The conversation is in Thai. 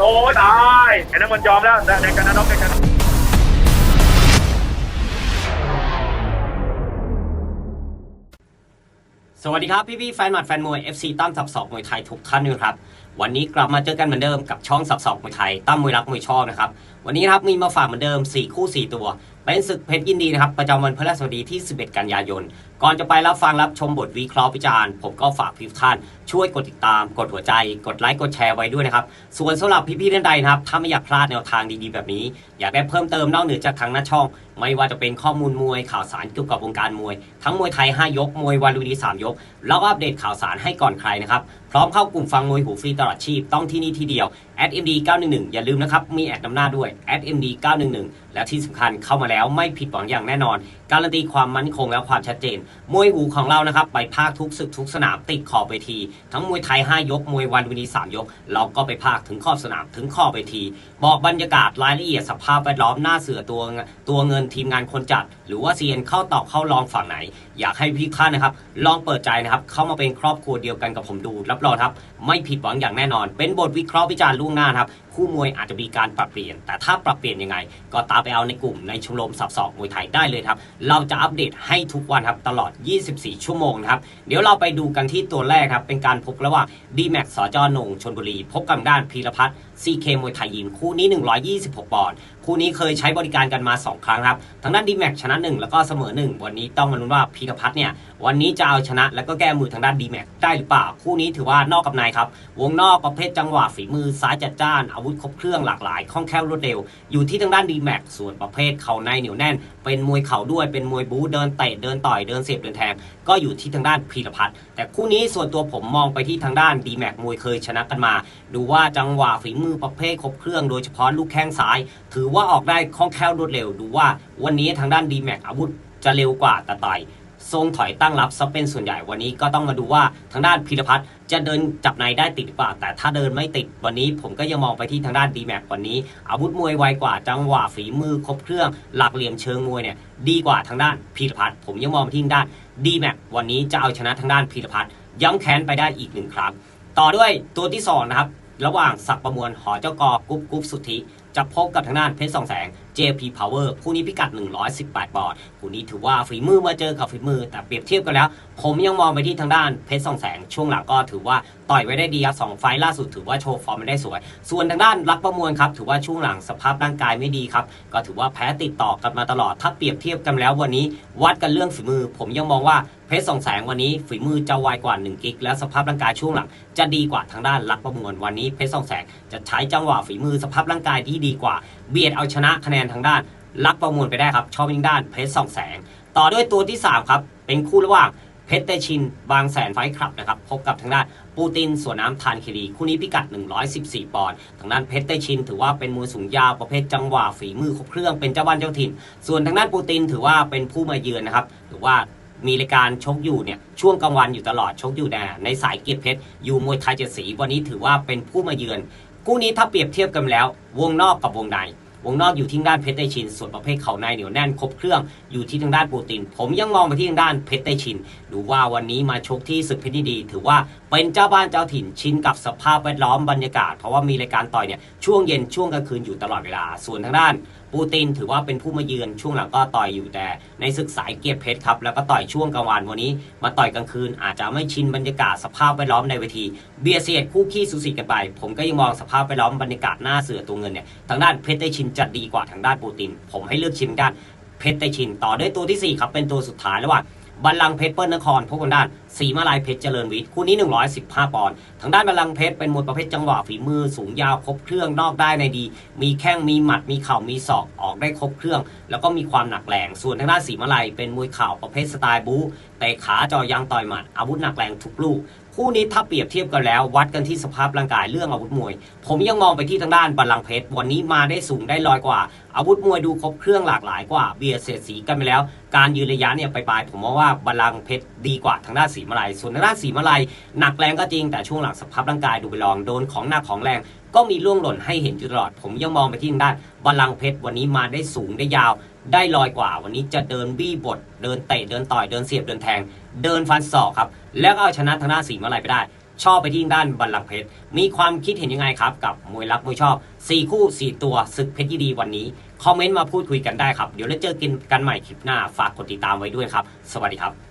โอ้ยตายไอ้นั่นมันยอมแล้วแดงกันนะน้องแดงกันนสวัสดีครับ พี่พี่แฟนหมัดแฟนมวย FC ตั้มสับสอกมวยไทยทุกท่านด้วยครับ วันนี้กลับมาเจอกันเหมือนเดิมกับช่องสับสอกมวยไทยตั้มมวยรักมวยชอบนะครับ วันนี้ครับมีมาฝากเหมือนเดิม 4 คู่ 4 ตัว เป็นศึกเพชรยินดีนะครับ ประจำวันพฤหัสบดีที่ 11 กันยายน ก่อนจะไปรับฟังรับชมบทวิเคราะห์วิจารณ์ ผมก็ฝากพี่ท่าน ช่วยกดติดตาม กดหัวใจ กดไลค์กดแชร์ไว้ด้วยนะครับ ส่วนสำหรับพี่ๆท่านใดนะครับ ถ้าไม่อยากพลาดแนวทางดีๆแบบนี้ อยากได้เพิ่มเติมนอกเหนือจากทางหน้าช่อง ไม่ว่าจะเป็นข้อมูลมวยข่าวสารเกี่ยวกับวงการมวย ทั้งมวยไทย 5 ยกมวยวันลุมพินี3ยก แล้วก็อัปเดตข่าวสารให้ก่อนใครนะครับพร้อมเข้ากลุ่มฟังมวยหูฟรีตลอดชีพ ต้องที่นี่ที่เดียว @md 911อย่าลืมนะครับ มีแอดนำหน้าด้วย @md 911และที่สำคัญเข้ามาแล้วไม่ผิดหวังอย่างแน่นอน การันตีความมั่นคงและความชัดเจน มวยหูของเรานะครับ ไปภาคทุกศึกทุกสนามติดขอบเวที ทั้งมวยไทย 5 ยก มวยวันลุมพินี3ยก เราก็ไปภาคถึงขอบสนามถึงขอบเวที บอกบรรยากาศรายละเอียดสภาพแวดล้อมหน้าเสือตัวตัวเงินทีมงานคนจัด หรือว่าเซียนเข้าตอกเข้าลองฝั่งไหน อยากให้พี่ท่านนะครับลองเปิดใจนะครับเข้ามาเป็นครอบครัวเดียวกันกับผมดูรับรองครับไม่ผิดหวังอย่างแน่นอน เป็นบทวิเคราะห์วิจารณ์ล่วงหน้าครับ คู่มวยอาจจะมีการปรับเปลี่ยน แต่ถ้าปรับเปลี่ยนยังไง ก็ตามไปเอาในกลุ่มในชมรมสับสอกมวยไทยได้เลยครับ เราจะอัปเดตให้ทุกวันครับตลอด 24 ชั่วโมงนะครับ เดี๋ยวเราไปดูกันที่ตัวแรกครับ เป็นการพบระหว่าง d m a x สจนงชนบุรี พบกับด้านพีรพัฒน์ CK มวยไทยยิมคู่นี้ 126 ปอนด์คู่นี้เคยใช้บริการกันมา 2 ครั้งครับทางด้าน d m a x ชนะ 1 แล้วก็เสมอ 1 วันนี้ต้องมาลุ้นว่าพีรพัฒน์เนี่ยวันนี้จะเอาชนะแล้วก็แก้มือทางด้าน d m a x ได้หรือเปล่า คู่นี้ถือว่านอกกับในครับวงนอกประเภทจังหวะฝีมือซ้ายจัดจ้านอาวุธครบเครื่องหลากหลายคล่องแคล่วรวดเร็ว อยู่ที่ทางด้าน d m a x ส่วนประเภทเข่าในเหนียวแน่น เป็นมวยเข่าด้วยเป็นมวยบู๊เดินเตะเดินต่อยเดินเสียบเดินแทง ก็อยู่ที่ทางด้านพีรพัฒน์แต่คู่นี้ส่วนตัวผมมองไปที่ทางด้าน d m a x มวยเคยชนะกันมา ดูว่าจังหวะฝีมือประเภทครบเครื่องโดยเฉพาะลูกแข้งซ้าย ถือว่าออกได้คล่องแคล่วรวดเร็ว ดูว่าวันนี้ทางด้าน d m a x อาวุธจะเร็วกว่าแต่ต่อย ทรงถอยตั้งรับซะเป็นส่วนใหญ่วันนี้ก็ต้องมาดูว่าทางด้านพีรพัฒน์จะเดินจับในได้ติดหรือเปล่า แต่ถ้าเดินไม่ติดวันนี้ผมก็ยังมองไปที่ทางด้าน d m a x วันนี้ อาวุธมวยไวกว่าจังหวะฝีมือครบเครื่อง หลักเหลี่ยมเชิงมวยเนี่ยดีกว่าทางด้านพีรพัฒน์ผมยังมองไปที่ทางด้าน d m a x วันนี้จะเอาชนะทางด้านพีรพัฒน์ย้ำแค้นไปได้อีกหนึ่งครั้งต่อด้วยตัวที่สองนะครับ ระหว่างศักประมวลหอเจ้ากอกรุ๊ปกรุ๊ปสุทธิจะพบกับทางด้านเพชรสองแสง JP Power คู่นี้พิกัด 118 ปอนด์คู่นี้ถือว่าฝีมือมาเจอกับฝีมือ แต่เปรียบเทียบกันแล้ว ผมยังมองไปที่ทางด้านเพชรสองแสง ช่วงหลังก็ถือว่าต่อยไว้ได้ดีครับสองไฟล่าสุดถือว่าโชว์ฟอร์มได้สวย ส่วนทางด้านรักประมวลครับถือว่าช่วงหลังสภาพร่างกายไม่ดีครับ ก็ถือว่าแพ้ติดต่อกันมาตลอด ถ้าเปรียบเทียบกันแล้ววันนี้ วัดกันเรื่องฝีมือ ผมยังมองว่า เพชรสองแสงวันนี้ฝีมือจะไวกว่า1กิกและสภาพร่างกายช่วงหลัง จะดีกว่าทางด้านรักประมวลวันนี้เพชรสองแสงจะใช้จังหวะฝีมือสภาพร่างกายที่ดีกว่า เบียดเอาชนะคะแนนทางด้านรักประมวลไปได้ครับชอบทางด้านเพชรสองแสง ต่อด้วยตัวที่3ครับเป็นคู่ระหว่างเพชรเตชิน บางแสนไฟคลับนะครับพบกับทางด้านปูตินสวนน้ำทานคิรีคู่นี้พิกัด 114 ปอนด์ทางด้านเพชรเตชิน ถือว่าเป็นมวยสูงยาวประเภทจังหวะฝีมือครบเครื่องเป็นเจ้าบ้านเจ้าถิ่น ส่วนทางด้านปูตินถือว่าเป็นผู้มาเยือนนะครับหรือว่า มีรายการชกอยู่เนี่ยช่วงกลางวันอยู่ตลอดชกอยู่ในในสายเกียรติเพชรอยู่มวยไทยเจ็ดสีวันนี้ถือว่าเป็นผู้มาเยือนคู่นี้ถ้าเปรียบเทียบกันแล้ว วงนอกกับวงในวงนอกอยู่ที่ด้านเพชรไตชิน ส่วนประเภทเข่าในเหนียวแน่นครบเครื่องอยู่ที่ทางด้านปูตินผมยังมองไปที่ทางด้านเพชรไตชิน ดูว่าวันนี้มาชกที่ศึกเพชรดี ถือว่าเป็นเจ้าบ้านเจ้าถิ่นชินกับสภาพแวดล้อมบรรยากาศ เพราะว่ามีรายการต่อยเนี่ยช่วงเย็นช่วงกลางคืนอยู่ตลอดเวลา ส่วนทางด้านปูตินถือว่าเป็นผู้มาเยือนช่วงหลังก็ต่อยอยู่แต่ ในศึกสายเกียรติเพชรครับแล้วก็ต่อยช่วงกลางวันวันนี้ มาต่อยกลางคืน อาจจะไม่ชินบรรยากาศสภาพแวดล้อมในเวทีเบียเสียดคู่ขี้สุสีกันไป ผมก็ยังมองสภาพแวดล้อมบรรยากาศหน้าเสือตัวเงินเนี่ยทางด้านเพชรได้ชินจัดดีกว่าทางด้านปูติน ผมให้เลือกชินด้านเพชรได้ชิน ต่อด้วยตัวที่สี่ครับ เป็นตัวสุดท้ายระหว่าง บัลลังเพชรเปิ้ลนครพบกันด้านสีมาลายเพชรเจริญวิทย์คู่นี้ 115 ปอนด์ทางด้านบัลลังเพชรเป็นมวยประเภทจังหวะฝีมือสูงยาวครบเครื่องนอกได้ในดี มีแข้งมีหมัดมีเข่ามีศอกออกได้ครบเครื่อง แล้วก็มีความหนักแรงส่วนทางด้านสีมาลายเป็นมวยเข่าประเภทสไตล์บู๊เตะขาจอยางต่อยหมัดอาวุธหนักแรงทุกลูก คู่นี้ถ้าเปรียบเทียบกันแล้ว วัดกันที่สภาพร่างกายเรื่องอาวุธมวย ผมยังมองไปที่ทางด้านบัลลังเพชรวันนี้มาได้สูงได้ลอยกว่า อาวุธมวยดูครบเครื่องหลากหลายกว่าเบียร์เสียดสีกันไปแล้ว การยืนระยะเนี่ยไปปลายผมมองว่าบัลลังเพชรดีกว่าทางด้านสีมาลัยส่วนทางด้านสีมาลัยหนักแรงก็จริงแต่ช่วงหลังสภาพร่างกายดูไปลองโดนของหนักของแรงก็มีร่วงหล่นให้เห็นอยู่ตลอด ผมยังมองไปที่ทางด้านบัลลังเพชรวันนี้มาได้สูงได้ยาว ได้ลอยกว่า วันนี้จะเดินบี้บท เดินเตะเดินต่อยเดินเสียบเดินแทง เดินฟันศอกครับ แล้วก็เอาชนะทางด้านสีมาลายไปได้ ชอบไปที่ด้านบัลลังเพชรมีความคิดเห็นยังไงครับ กับมวยรักมวยชอบ 4 คู่ 4 ตัวศึกเพชรยิดีวันนี้คอมเมนต์มาพูดคุยกันได้ครับเดี๋ยวเราเจอกันกันใหม่คลิปหน้าฝากกดติดตามไว้ด้วยครับ สวัสดีครับ